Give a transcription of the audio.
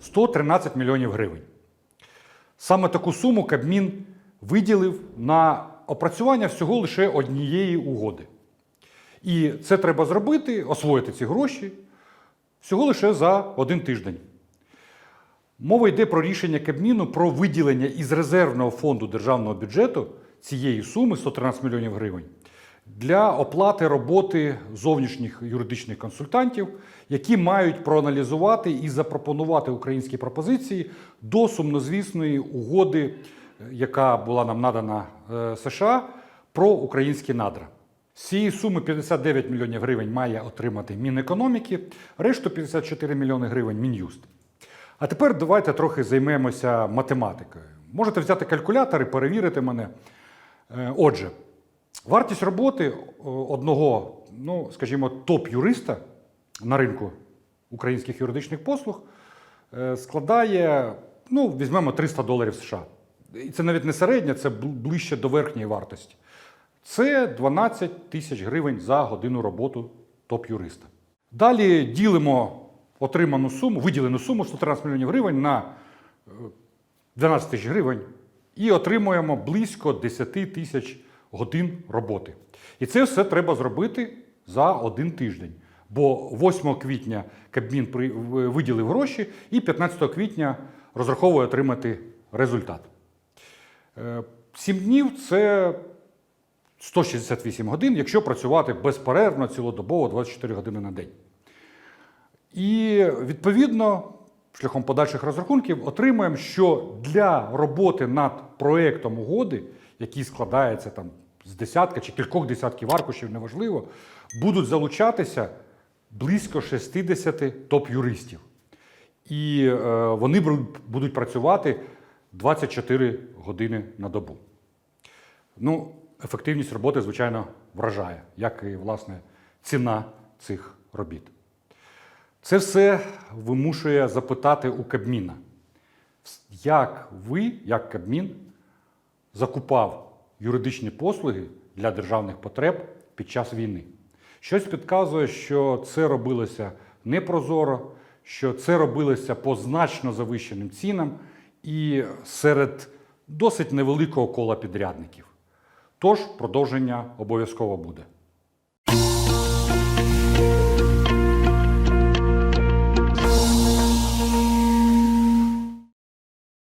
113 мільйонів гривень. Саме таку суму Кабмін виділив на опрацювання всього лише однієї угоди. І це треба зробити, освоїти ці гроші всього лише за один тиждень. Мова йде про рішення Кабміну про виділення із резервного фонду державного бюджету цієї суми 113 мільйонів гривень для оплати роботи зовнішніх юридичних консультантів, які мають проаналізувати і запропонувати українські пропозиції до сумнозвісної угоди, е, яка була нам надана е, США про українські надра. З цієї суми 59 мільйонів гривень має отримати Мінекономіки, решту 54 мільйони гривень Мін'юст. А тепер давайте трохи займемося математикою. Можете взяти калькулятор і перевірити мене. Е, Отже, вартість роботи одного, ну, скажімо, топ-юриста на ринку українських юридичних послуг е, складає, ну, візьмемо 300 доларів США. І це навіть не середня, це ближче до верхньої вартості. Це 12 тисяч гривень за годину роботу топ-юриста. Далі ділимо отриману суму, виділену суму 113 мільйонів гривень на е, 12 тисяч гривень і отримуємо близько 10 тисяч годин роботи. І це все треба зробити за один тиждень. Бо 8 квітня Кабмін виділив гроші і 15 квітня розраховує отримати результат. Е, Сім днів це 168 годин, якщо працювати безперервно, цілодобово 24 години на день. І відповідно, шляхом подальших розрахунків, отримуємо, що для роботи над проєктом угоди, який складається там з десятка чи кількох десятків аркушів, неважливо, будуть залучатися близько 60 топ-юристів. І е, вони будуть працювати 24 години на добу. Ну, ефективність роботи, звичайно, вражає, як і власне ціна цих робіт. Це все вимушує запитати у Кабміна, як ви, як Кабмін, закупав юридичні послуги для державних потреб під час війни. Щось підказує, що це робилося непрозоро, що це робилося по значно завищеним цінам і серед досить невеликого кола підрядників. Тож продовження обов'язково буде.